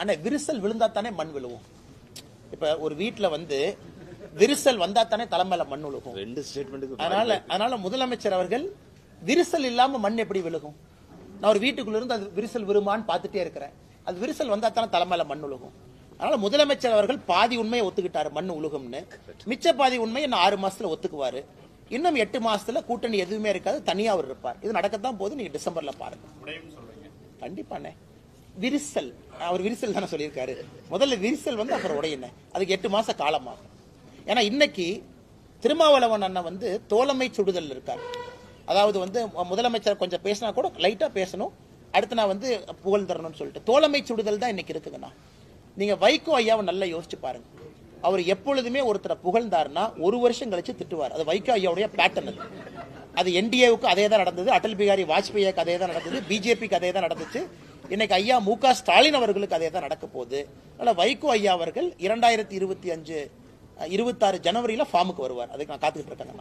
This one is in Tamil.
அண்ணே விரிசல் விழுந்தா தானே மண் விழுவும்? இப்ப ஒரு வீட்ல வந்து விரிசல் வந்தா தானே தலைமையில மண் விழுகும் ரெண்டு ஸ்டேட்மெண்ட்டுக்கு அதனால அதனால முதலமைச்சர் அவர்கள் விரிசல் இல்லாம மண் எப்படி விழுகும்? நான் ஒரு வீட்டுக்குள்ள இருந்து அது விரிசல் விரும்பான்னு பார்த்துட்டே இருக்கிறேன். அது விரிசல் வந்தா தானே தலைமையில மண் உழுகும். அதனால முதலமைச்சர் அவர்கள் பாதி உண்மையை ஒத்துக்கிட்டாரு மண் உழுகும்னு. மிச்ச பாதி உண்மையை இன்னும் ஆறு மாசத்துல ஒத்துக்குவாரு. இன்னும் எட்டு மாசத்துல கூட்டணி எதுவுமே இருக்காது தனியா அவர் இருப்பார். இது நடக்கத்தான் போது நீங்க டிசம்பர்ல பாருங்க. கண்டிப்பாண்ணே விரிசல். அவர் விரிசல் தானே சொல்லியிருக்காரு. முதல்ல விரிசல் வந்து அப்புறம் உடையின அதுக்கு எட்டு மாச காலமாகும். ஏன்னா இன்னைக்கு திருமாவளவன் அண்ணன் வந்து தோழமை சுடுதல் இருக்கார். அதாவது வந்து முதலமைச்சர் கொஞ்சம் பேசினா கூட லைட்டா பேசணும். அடுத்து நான் வந்து புகழ் தரணும்னு சொல்லிட்டு. தோழமை சுடுதல் தான் இன்னைக்கு இருக்குதுண்ணா. நீங்க வைகோ ஐயாவை நல்லா யோசிச்சு பாருங்க. அவர் எப்பொழுதுமே ஒருத்தரை புகழ்ந்தாருன்னா ஒரு வருஷம் கழிச்சு திட்டுவார். அது வைகோ ஐயாவுடைய பேட்டர்ன் அது. அது என்டிஏவுக்கு அதே தான் நடந்தது. அடல் பிகாரி வாஜ்பாய்க்கு அதே தான் நடந்தது பிஜேபிக்கு அதே தான் நடந்துச்சு. இன்னைக்கு ஐயா மு க ஸ்டாலின் அவர்களுக்கு அதே தான் நடக்க போகுது. அதனால வைகோ ஐயா அவர்கள் இரண்டாயிரத்தி இருபத்தி அஞ்சு இருபத்தாறு ஜனவரியில் ஃபார்முக்கு வருவார். அதுக்கு நான் காத்துக்கிட்டு இருக்கேன்.